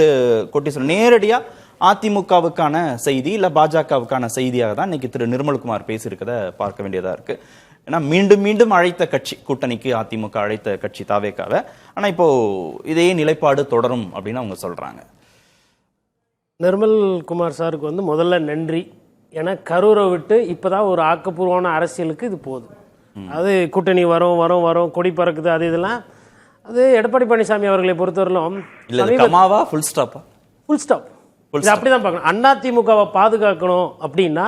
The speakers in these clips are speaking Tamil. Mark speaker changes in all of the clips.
Speaker 1: கொட்டி சொல்ல நேரடியா அதிமுகவுக்கான செய்தி இல்ல பாஜகவுக்கான செய்தியாக தான் இன்னைக்கு திரு நிர்மல்குமார் பேசியிருக்கத பார்க்க வேண்டியதா இருக்கு. ஏன்னா மீண்டும் மீண்டும் அழைத்த கட்சி கூட்டணிக்கு அதிமுக அழைத்த கட்சி தாவேக்காவை. ஆனா இப்போ இதே நிலைப்பாடு தொடரும் அப்படின்னு அவங்க சொல்றாங்க.
Speaker 2: நிர்மல் குமார் சாருக்கு வந்து முதல்ல நன்றி. ஏன்னா கரூரை விட்டு இப்போதான் ஒரு ஆக்கப்பூர்வமான அரசியலுக்கு இது போகுது. அது கூட்டணி வரும் வரும் வரும் கொடி பறக்குது அது இதெல்லாம் அது எடப்பாடி பழனிசாமி அவர்களை பொறுத்தவரையிலும்
Speaker 1: இல்ல கமாவா? ஃபுல் ஸ்டாப்பா
Speaker 2: ஃபுல் ஸ்டாப் இது அப்படி தான் பார்க்கணும். அண்ணா திமுகவை பாதுகாக்கணும் அப்படின்னா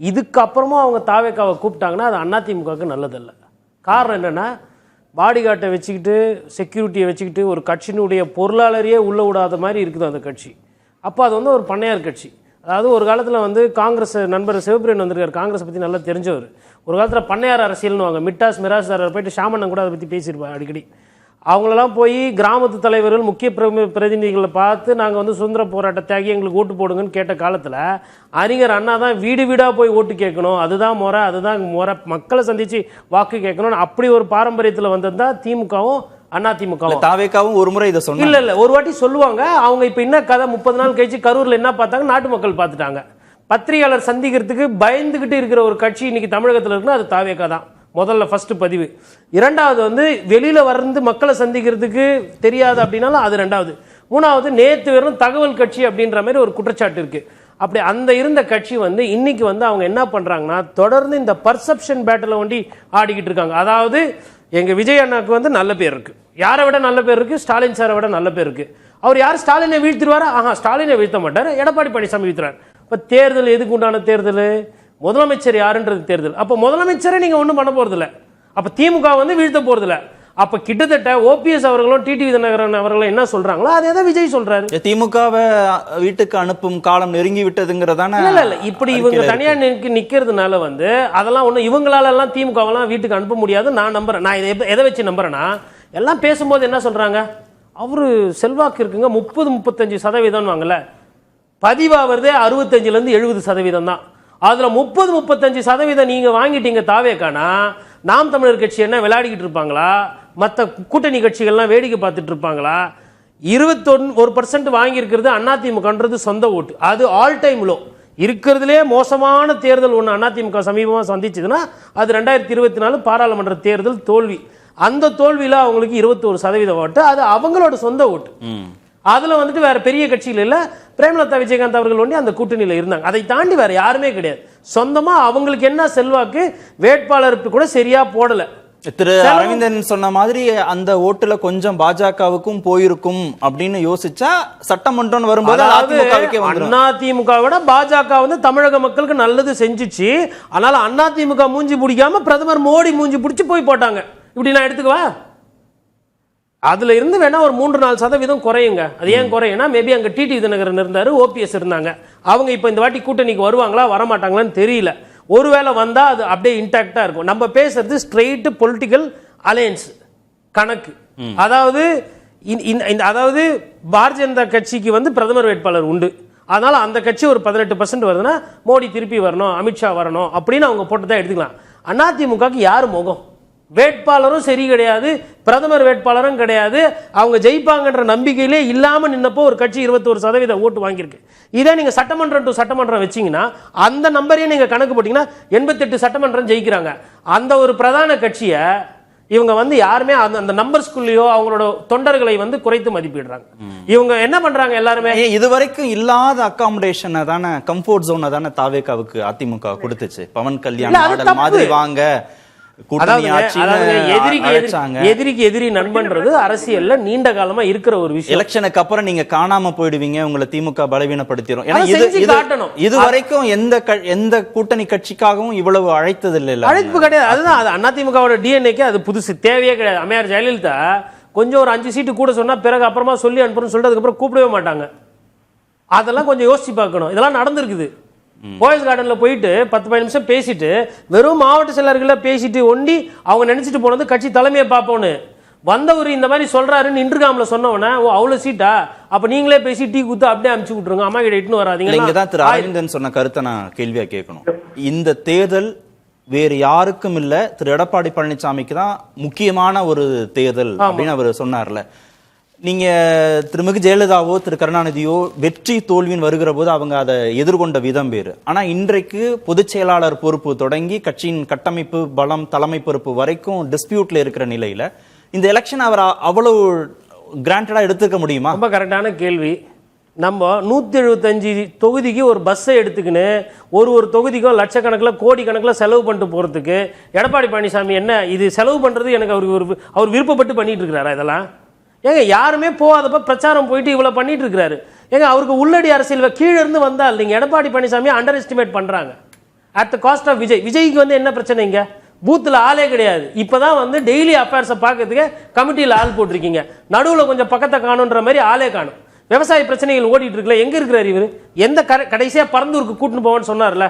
Speaker 2: இதுக்கப்புறமும் அவங்க தாவேக்காவை கூப்பிட்டாங்கன்னா அது அண்ணா திமுகவுக்கு நல்லதல்ல. காரணம் என்னன்னா பாடிகார்ட்டை வச்சுக்கிட்டு செக்யூரிட்டியை வச்சுக்கிட்டு ஒரு கட்சியினுடைய பொருளாளரையே உள்ள விடாத மாதிரி இருக்குது அந்த கட்சி. அப்போ அது வந்து ஒரு பண்ணையார் கட்சி. அதாவது ஒரு காலத்தில் வந்து காங்கிரஸ் நண்பர் சிவபிரியன் வந்திருக்கார். காங்கிரஸ் பற்றி நல்லா தெரிஞ்சவர். ஒரு காலத்தில் பண்ணையார் அரசியல்னு வாங்க. மிட்டாஸ் மிராஸ்தாரர் போயிட்டு ஷாமண்ணன் கூட அதை பற்றி பேசியிருப்பார் அடிக்கடி. அவங்களெல்லாம் போய் கிராமத்து தலைவர்கள் முக்கிய பிரதிநிதிகளை பார்த்து நாங்கள் வந்து சுதந்திர போராட்ட தியாகி எங்களுக்கு ஓட்டு போடுங்கன்னு கேட்ட காலத்தில் அறிஞர் அண்ணா தான் வீடு வீடாக போய் ஓட்டு கேட்கணும். அதுதான் முறை அதுதான் முறை. மக்களை சந்தித்து வாக்கு கேட்கணும்னு அப்படி ஒரு பாரம்பரியத்தில் வந்தது தான் திமுகவும் அண்ணா
Speaker 1: இல்ல
Speaker 2: திமுகவும்
Speaker 1: தாவேக்காவும் ஒரு முறை இதை சொன்னாங்க.
Speaker 2: இல்ல இல்ல ஒரு வாட்டி சொல்லுவாங்க. அவங்க இப்ப என்ன கதை முப்பது நாள் கழிச்சு கரூர்ல என்ன பார்த்தாங்க? நாட்டு மக்கள் பார்த்துட்டாங்க. பத்திரிகையாளர் சந்திக்கிறதுக்கு பயந்துகிட்டு இருக்கிற ஒரு கட்சி இன்னைக்கு தமிழகத்துல இருக்குன்னா அது தாவேக்கா தான். முதல்ல ஃபஸ்ட்டு பதிவு. இரண்டாவது வந்து வெளியில் வந்து மக்களை சந்திக்கிறதுக்கு தெரியாது அப்படின்னாலும் அது ரெண்டாவது மூணாவது நேற்று வெறும் தகவல் கட்சி அப்படின்ற மாதிரி ஒரு குற்றச்சாட்டு இருக்கு. அப்படி அந்த இருந்த கட்சி வந்து இன்னைக்கு வந்து அவங்க என்ன பண்றாங்கன்னா தொடர்ந்து இந்த பர்செப்ஷன் பேட்டில் ஒண்டி ஆடிக்கிட்டு இருக்காங்க. அதாவது எங்க விஜய் அண்ணாக்கு வந்து நல்ல பேர் இருக்கு. யாரை விட நல்ல பேர் இருக்கு? ஸ்டாலின் சாரை விட நல்ல பேர் இருக்கு. அவர் யார்? ஸ்டாலினை வீழ்த்திடுவாரா? ஆஹா ஸ்டாலினை வீழ்த்த மாட்டார். எடப்பாடி பழனிசாமி வீழ்த்துறாரு. இப்போ தேர்தல் எதுக்கு உண்டான தேர்தல்? முதலமைச்சர் யாருன்றது தேர்தல். அப்போ முதலமைச்சரை நீங்க ஒன்றும் பண்ண போறதில்ல. அப்போ திமுக வந்து வீழ்த்த போறதில்ல. அப்போ கிட்டத்தட்ட ஓபிஎஸ் அவர்களும் டிடிவி தினகரன் அவர்களும் என்ன சொல்றாங்களோ அதே தான் விஜய் சொல்றாரு.
Speaker 1: திமுகவை வீட்டுக்கு அனுப்பும் காலம் நெருங்கி விட்டதுங்கிறதான
Speaker 2: இல்ல இல்ல இப்படி இவங்க தனியா நிக்க நிக்கிறதுனால வந்து அதெல்லாம் ஒண்ணு இவங்களால எல்லாம் திமுகவெல்லாம் வீட்டுக்கு அனுப்ப முடியாது. நான் நம்புறேன். நான் இதை எதை வச்சு நம்புறேன்னா எல்லாம் பேசும்போது என்ன சொல்றாங்க? அவரு செல்வாக்கு இருக்குங்க. முப்பது முப்பத்தஞ்சு சதவீதம் வாங்கல பதிவாகிறதே அறுபத்தஞ்சுல இருந்து எழுபது சதவீதம் தான் அதில் முப்பது முப்பத்தஞ்சு சதவீதம் நீங்கள் வாங்கிட்டீங்க தாவேக்கானா? நாம் தமிழர் கட்சி என்ன விளையாடிக்கிட்டு இருப்பாங்களா? மற்ற கூட்டணி கட்சிகள்லாம் வேடிக்கை பார்த்துட்டு இருப்பாங்களா? இருபத்தொன் ஒரு பர்சன்ட் வாங்கியிருக்கிறது அதிமுகன்றது சொந்த ஓட்டு. அது ஆல் டைம் லோ இருக்கிறதுலே மோசமான தேர்தல் ஒன்று அதிமுக சமீபமாக சந்திச்சதுன்னா அது ரெண்டாயிரத்தி இருபத்தி நாலு பாராளுமன்ற தேர்தல் தோல்வி. அந்த தோல்வியில் அவங்களுக்கு இருபத்தோரு சதவீத ஓட்டு. அது அவங்களோட சொந்த ஓட்டு. அதுல வந்துட்டு வேற பெரிய கட்சியில் இல்ல. பிரேமலதா விஜயகாந்த் அவர்கள் ஒண்டி அந்த கூட்டணியில இருந்தாங்க. அதை தாண்டி வேற யாருமே கிடையாது. சொந்தமா அவங்களுக்கு என்ன செல்வாக்கு வேட்பாளர் கூட சரியா போடல.
Speaker 1: திரு அரவிந்தன் சொன்ன மாதிரி அந்த ஓட்டுல கொஞ்சம் பாஜகவுக்கும் போயிருக்கும் அப்படின்னு யோசிச்சா சட்டமன்றம் வரும்போது வந்துரும்.
Speaker 2: அதிமுக விட பாஜக வந்து தமிழக மக்களுக்கு நல்லது செஞ்சுச்சு. அதனால அதிமுக மூஞ்சி பிடிக்காம பிரதமர் மோடி மூஞ்சி பிடிச்சு போய் போட்டாங்க. இப்படி நான் எடுத்துக்கவா? அதுல இருந்து வேணா ஒரு மூன்று நாலு சதவீதம் குறையுங்க. அது ஏன் குறையும்னா மேபி அங்க டிடி தினகரன் இருந்தாரு ஓபிஎஸ் இருந்தாங்க. அவங்க இப்போ இந்த வாட்டி கூட்டணிக்கு வருவாங்களா வரமாட்டாங்களான்னு தெரியல. ஒருவேளை வந்தா அது அப்படியே இன்டாக்டா இருக்கும். நம்ம பேசுறது ஸ்ட்ரெயிட் பொலிட்டிக்கல் அலையன்ஸ் கணக்கு. அதாவது இந்த- அதாவது பாரதிய ஜனதா கட்சிக்கு வந்து பிரதமர் வேட்பாளர் உண்டு. அதனால அந்த கட்சி ஒரு பதினெட்டு பர்சன்ட் வருதுன்னா மோடி திருப்பி வரணும் அமித்ஷா வரணும் அப்படின்னு அவங்க போட்டு எடுத்துக்கலாம். அதிமுகக்கு யார் முகம்? வேட்பாளரும் சரி கிடையாது பிரதமர் வேட்பாளரும் கிடையாது. அவங்க ஜெயிப்பாங்கன்ற நம்பிக்கையிலே இல்லாம நின்னப்போ ஒரு கட்சி இருபத்தோரு சதவீத ஓட்டு வாங்கியிருக்கு. இதே நீங்க சட்டமன்றம் டு சட்டமன்றம் வச்சீங்கன்னா அந்த நம்பரையும் நீங்க கணக்கு போட்டீங்கன்னா எண்பத்தெட்டு சட்டமன்றம் ஜெயிக்கிறாங்க. அந்த ஒரு பிரதான கட்சியை இவங்க வந்து யாருமே அந்த அந்த நம்பர்ஸ்குள்ளேயோ அவங்களோட தொண்டர்களை வந்து குறைத்து மதிப்பிடுறாங்க. இவங்க என்ன பண்றாங்க எல்லாருமே?
Speaker 1: இதுவரைக்கும் இல்லாத அகாமடேஷனை தானே கம்ஃபோர்ட் ஜோனை தானே தாவேக்காவுக்கு அதிமுக கொடுத்துச்சு. பவன் கல்யாண்
Speaker 2: இல்ல, அது
Speaker 1: மாடல்
Speaker 2: தப்பு.
Speaker 1: மாதிரி வாங்க.
Speaker 2: எதிரிக்கு எதிரி நண்பன்றது அரசியல்ல நீண்ட காலமா இருக்கிற ஒரு விஷயம்.
Speaker 1: எலெக்ஷனுக்கு அப்புறம் நீங்க காணாம போயிடுவீங்க உங்களை திமுக பலவீனப்படுத்திடும் ஏன்னா இது
Speaker 2: காட்டணும்.
Speaker 1: வரைக்கும் எந்த எந்த கூட்டணி கட்சிக்காகவும் இவ்வளவு அழைத்தது இல்ல
Speaker 2: அழைப்பு கிடையாது. அதுதான் அது அதிமுகவோட டிஎன்ஏக்கு அது புதுசு. தேவையே கிடையாது. அம்மையார் ஜெயலலிதா கொஞ்சம் ஒரு அஞ்சு சீட்டு கூட சொன்னா பிறகு அப்புறமா சொல்லி அனுப்புறோம்னு சொல்லிட்டு அதுக்கப்புறம் கூப்பிடவே மாட்டாங்க. அதெல்லாம் கொஞ்சம் யோசிச்சு பார்க்கணும். இதெல்லாம் நடந்திருக்குது. போயஸ் கார்டன்ல போயிட்டு பத்து பதினஞ்சு நிமிஷம் பேசிட்டு வெறும் மாவட்ட செயலர்களை பேசிட்டு ஒண்டி அவங்க நினைச்சிட்டு போனது கட்சி தலைமையை பார்ப்போன்னு. வந்தவர் இந்த மாதிரி சொல்றாருன்னு இன்றுகாமல சொன்னவன ஓ அவ்வளவு சீட்டா? அப்ப நீங்களே பேசி டீ குத்து அப்படியே அமுச்சு விட்டுருங்க அம்மா கிட்ட இட்டுன்னு
Speaker 1: இல்ல இங்கதான் திரு
Speaker 2: வராதீங்க
Speaker 1: அரவிந்தன் சொன்ன கருத்தை நான் கேள்வியா கேட்கணும். இந்த தேர்தல் வேறு யாருக்கும் இல்ல திரு எடப்பாடி பழனிசாமிக்கு தான் முக்கியமான ஒரு தேர்தல் அப்படின்னு அவர் சொன்னார்ல. நீங்க திருமிகு ஜெயலலிதாவோ திரு கருணாநிதியோ வெற்றி தோல்வின்னு வருகிற போது அவங்க அதை எதிர்கொண்ட விதம் வேறு. ஆனா இன்றைக்கு பொதுச் செயலாளர் பொறுப்பு தொடங்கி கட்சியின் கட்டமைப்பு பலம் தலைமை பொறுப்பு வரைக்கும் டிஸ்பியூட்ல இருக்கிற நிலையில இந்த எலெக்ஷன் அவர் அவ்வளவு கிராண்டடா எடுத்துக்க முடியுமா?
Speaker 2: ரொம்ப கரெக்டான கேள்வி. நம்ம நூற்றி எழுபத்தஞ்சு தொகுதிக்கு ஒரு பஸ்ஸை எடுத்துக்கின்னு ஒரு ஒரு தொகுதிக்கும் லட்சக்கணக்கில் கோடி கணக்கில் செலவு பண்ணிட்டு போகிறதுக்கு எடப்பாடி பழனிசாமி என்ன இது செலவு பண்ணுறது எனக்கு அவருக்கு ஒரு அவர் விருப்பப்பட்டு பண்ணிட்டு இருக்கிறாரா இதெல்லாம்? ஏங்க யாருமே போகாதப்ப பிரச்சாரம் போயிட்டு இவ்வளோ பண்ணிட்டு இருக்கிறாரு ஏங்க அவருக்கு உள்ளடி அரசியல் கீழே இருந்து வந்தால் நீங்கள் எடப்பாடி பழனிசாமி அண்டர் எஸ்டிமேட் பண்ணுறாங்க at the cost of Vijay. விஜய்க்கு வந்து என்ன பிரச்சனைங்க பூத்தில் ஆளே கிடையாது. இப்போ தான் வந்து டெய்லி அஃபேர்ஸை பார்க்கறதுக்கு கமிட்டியில் ஆள் போட்டிருக்கீங்க. நடுவில் கொஞ்சம் பக்கத்தை காணுன்ற மாதிரி ஆளே காணும். விவசாய பிரச்சனைகள் ஓடிட்டு இருக்குல்ல எங்கே இருக்கிறார் இவர்? எந்த கடைசியாக பறந்தூருக்கு கூட்டின்னு போவேன்னு சொன்னார்ல?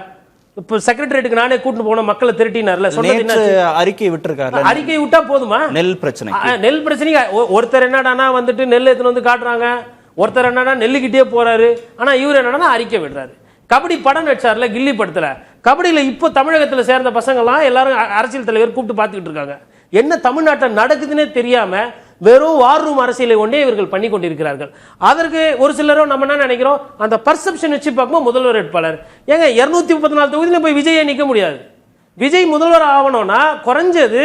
Speaker 2: இப்போ செக்ரட்டரியேட்டுக்கு நானே கூட்டின்னு போன மக்களை திரட்டினார்ல சொன்னது
Speaker 1: அறிக்கை விட்டிருக்காருல.
Speaker 2: அறிக்கை விட்டா போதுமா?
Speaker 1: நெல் பிரச்சனை.
Speaker 2: நெல் பிரச்சனைக்கு ஒ- ஒருத்தர் என்னடானா வந்துட்டு நெல் எடுத்துன்னு வந்து காட்டுறாங்க. ஒருத்தர் என்னடா நெல்லுக்கிட்டே போறாரு. ஆனா இவர் என்னடானா அறிக்கை விடுறாரு. கபடி படம் வச்சார்ல கில்லி படத்துல. கபடியில இப்போ தமிழகத்துல சேர்ந்த பசங்கெல்லாம் எல்லாரும் அரசியல் தலைவர் கூப்பிட்டு பார்த்துக்கிட்டு இருக்காங்க. என்ன தமிழ்நாட்டில் நடக்குதுன்னே தெரியாம வெறும் வார் ரூம் அரசியலை ஒன்றே இவர்கள் பண்ணி கொண்டிருக்கிறார்கள். அதற்கு ஒரு சிலரும் நம்ம என்ன நினைக்கிறோம்? அந்த பர்செப்ஷன் வச்சு பார்க்கும்போது முதல்வர் வேட்பாளர். ஏங்க இரநூத்தி முப்பத்தி நாலு தொகுதியில் போய் விஜயை நிற்க முடியாது. விஜய் முதல்வர் ஆகணும்னா குறைஞ்சது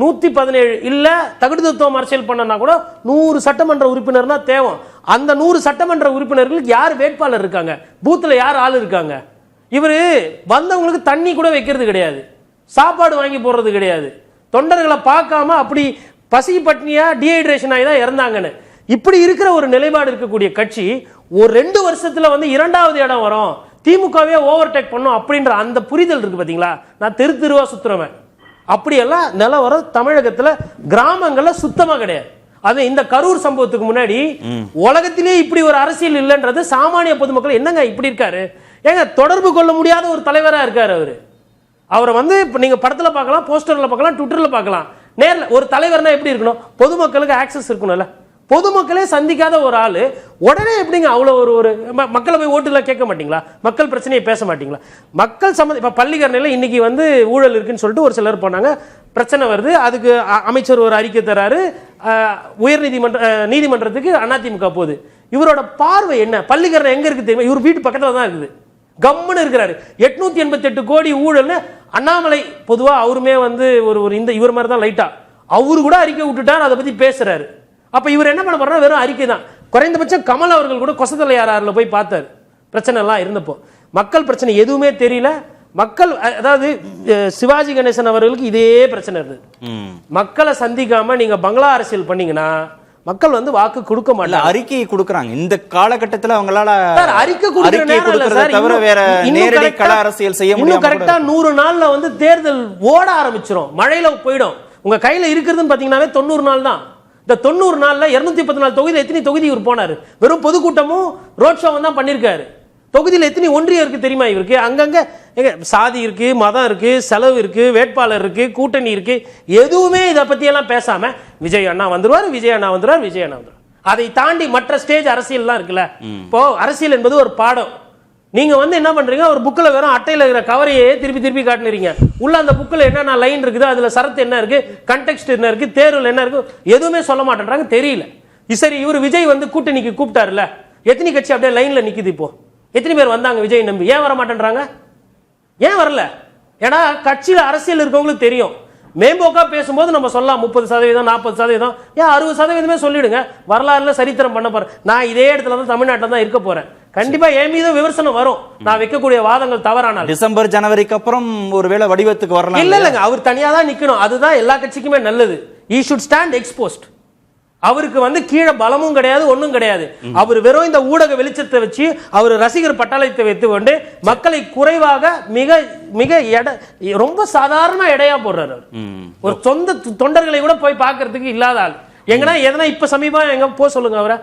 Speaker 2: நூற்றி பதினேழு இல்ல தகுதித்துவம் அரசியல் பண்ணனா கூட நூறு சட்டமன்ற உறுப்பினர் தான் தேவை. அந்த நூறு சட்டமன்ற உறுப்பினர்களுக்கு யார் வேட்பாளர் இருக்காங்க? பூத்தில் யார் ஆள் இருக்காங்க? இவர் வந்தவங்களுக்கு தண்ணி கூட வைக்கிறது கிடையாது. சாப்பாடு வாங்கி போடுறது கிடையாது. தொண்டர்களை பார்க்காம அப்படி பசி பட்னியா டீஹைட்ரேஷன் ஆகி தான் இறந்தாங்கன்னு. இப்படி இருக்கிற ஒரு நிலைப்பாடு இருக்கக்கூடிய கட்சி ஒரு ரெண்டு வருஷத்துல வந்து இரண்டாவது இடம் வரும். திமுகவே ஓவர்டேக் பண்ணும் அப்படின்ற அந்த புரிதல் இருக்கு பாத்தீங்களா? நான் தெரு தெருவா சுத்துறவன். அப்படியெல்லாம் நிலவரம் தமிழகத்துல கிராமங்கள்ல சுத்தமா கிடையாது. அது இந்த கரூர் சம்பவத்துக்கு முன்னாடி உலகத்திலே இப்படி ஒரு அரசியல் இல்லைன்றது சாமானிய பொதுமக்கள் என்னங்க இப்படி இருக்காரு? ஏங்க தொடர்பு கொள்ள முடியாத ஒரு தலைவரா இருக்காரு அவரு. அவரை வந்து இப்போ நீங்க படத்துல பார்க்கலாம் போஸ்டர்ல பார்க்கலாம் ட்விட்டர்ல பார்க்கலாம். நேரில் ஒரு தலைவர்னா எப்படி இருக்கணும்? பொதுமக்களுக்கு ஆக்சஸ் இருக்கணும்ல. பொதுமக்களே சந்திக்காத ஒரு ஆள் உடனே எப்படிங்க அவ்வளோ ஒரு ஒரு மக்களை போய் ஓட்டுல கேட்க மாட்டிங்களா? மக்கள் பிரச்சனையை பேச மாட்டிங்களா? மக்கள் சம்மந்த இப்போ பள்ளிக்கரணையில் இன்றைக்கி வந்து ஊழல் இருக்குன்னு சொல்லிட்டு ஒரு சிலர் போனாங்க. பிரச்சனை வருது. அதுக்கு அமைச்சர் ஒரு அறிக்கை தராரு. உயர் உயர்நீதிமன்ற நீதிமன்றத்துக்கு அதிமுக போகுது. இவரோட பார்வை என்ன? பள்ளிக்கரணை எங்கே இருக்குது தெரியுமா? இவர் வீட்டு பக்கத்தில் தான் இருக்குது. கம்முன்னு இருக்கிறாரு. எட்நூத்தி எண்பத்தி எட்டு கோடி ஊழல்னு அண்ணாமலை பொதுவா அவருமே வந்து ஒரு ஒரு இந்த இவர் மாதிரி தான் லைட்டா அவரு கூட அறிக்கை விட்டுட்டார் அதை பத்தி பேசுறாரு. அப்ப இவர் என்ன பண்ண போறாரு வெறும் அறிக்கை தான். குறைந்தபட்சம் கமல் அவர்கள் கூட கொசத்தலையாரில் போய் பார்த்தாரு. பிரச்சனை எல்லாம் இருந்தப்போ. மக்கள் பிரச்சனை எதுவுமே தெரியல. மக்கள் அதாவது சிவாஜி கணேசன் அவர்களுக்கு இதே பிரச்சனை இருந்தது. மக்களை சந்திக்காம நீங்க பங்களா அரசியல் பண்ணீங்கன்னா மக்கள் வந்து வாக்கு கொடுக்க மாட்டாங்க.
Speaker 1: அறிக்கையை கொடுக்கறாங்க. இந்த காலகட்டத்துல அவங்களால
Speaker 2: சார், அறிக்கை
Speaker 1: கொடுக்கறத. தவிர வேற நேரடி கள அரசியல் செய்ய முடியாம
Speaker 2: கரெக்டா
Speaker 1: கூட
Speaker 2: நூறு நாள்ல வந்து தேர்தல் ஓட ஆரம்பிச்சிரும். மழையில போயிடும். உங்க கையில இருக்கிறதுன்னு பாத்தீங்கன்னாவே தொண்ணூறு நாள் தான். இந்த தொண்ணூறு நாள்ல இருநூத்தி பத்து நாலு தொகுதியில் எத்தனை தொகுதி இவர் போனாரு? வெறும் பொதுக்கூட்டமும் ரோட் ஷோவும் தான் பண்ணிருக்காரு. தொகுதியில் எத்தனை ஒன்றியம் இருக்கு தெரியுமா இவருக்கு? அங்கங்க எங்க சாதி இருக்கு மதம் இருக்கு செலவு இருக்கு வேட்பாளர் இருக்கு கூட்டணி இருக்கு. எதுவுமே இதை பத்தி எல்லாம் பேசாம விஜய் அண்ணா வந்துருவார் விஜய் அண்ணா வந்துருவார் விஜய் அண்ணா வந்துருவார். அதை தாண்டி மற்ற ஸ்டேஜ் அரசியல்லாம் இருக்குல்ல. இப்போ அரசியல் என்பது ஒரு பாடம். நீங்க வந்து என்ன பண்றீங்க? ஒரு புக்கில் வெறும் அட்டையில இருக்கிற கவரையே திருப்பி திருப்பி காட்டுறீங்க உள்ள அந்த புக்கில் என்னென்ன லைன் இருக்குது அதுல சரத்து என்ன இருக்கு கண்டெக்ஸ்ட் என்ன இருக்கு தேர்வில் என்ன இருக்கு எதுவுமே சொல்ல மாட்டேன்றாங்க தெரியல. சரி இவர் விஜய் வந்து கூட்டணிக்கு கூப்பிட்டாருல எத்தனை கட்சி அப்படியே லைன்ல நிக்குது இப்போ? எத்தனை பேர் வந்தாங்க விஜய் நம்பி? ஏன் வர மாட்டேன்றாங்க ஏன் வரல? ஏன்னா கட்சியில அரசியல் இருக்கவங்களுக்கு தெரியும். மேம்போக்கா பேசும்போது நம்ம சொல்லலாம் முப்பது சதவீதம் நாற்பது சதவீதம். ஏன் அறுபது சதவீதமே சொல்லிடுங்க. வரலாறுல சரித்திரம் பண்ண போறேன். நான் இதே இடத்துல தான் தமிழ்நாட்டில் தான் இருக்க போறேன். கண்டிப்பா என் மீதும் விமர்சனம் வரும். நான் வைக்கக்கூடிய வாதங்கள் தவறானால்.
Speaker 1: டிசம்பர் ஜனவரிக்கு அப்புறம் ஒருவேளை வடிவத்துக்கு வரலாம்
Speaker 2: இல்ல இல்லங்க. அவர் தனியா தான் நிக்கணும். அதுதான் எல்லா கட்சிக்குமே நல்லது. ஈ ஷுட் ஸ்டாண்ட் எக்ஸ்போஸ்ட் அவருக்கு வந்து கீழே பலமும் கிடையாது ஒண்ணும் கிடையாது. அவர் வெறும் இந்த ஊடக வெளிச்சத்தை வச்சு அவர் ரசிகர் பட்டாளத்தை வைத்து கொண்டு மக்களை குறைவாக மிக மிக எடை ரொம்ப சாதாரண எடையா போடுறாரு அவர். ஒரு சொந்த தொண்டர்களை கூட போய் பார்க்கிறதுக்கு இல்லாத ஆள். எங்கன்னா எதனா இப்ப சமீபம் எங்க போ சொல்லுங்க அவரை.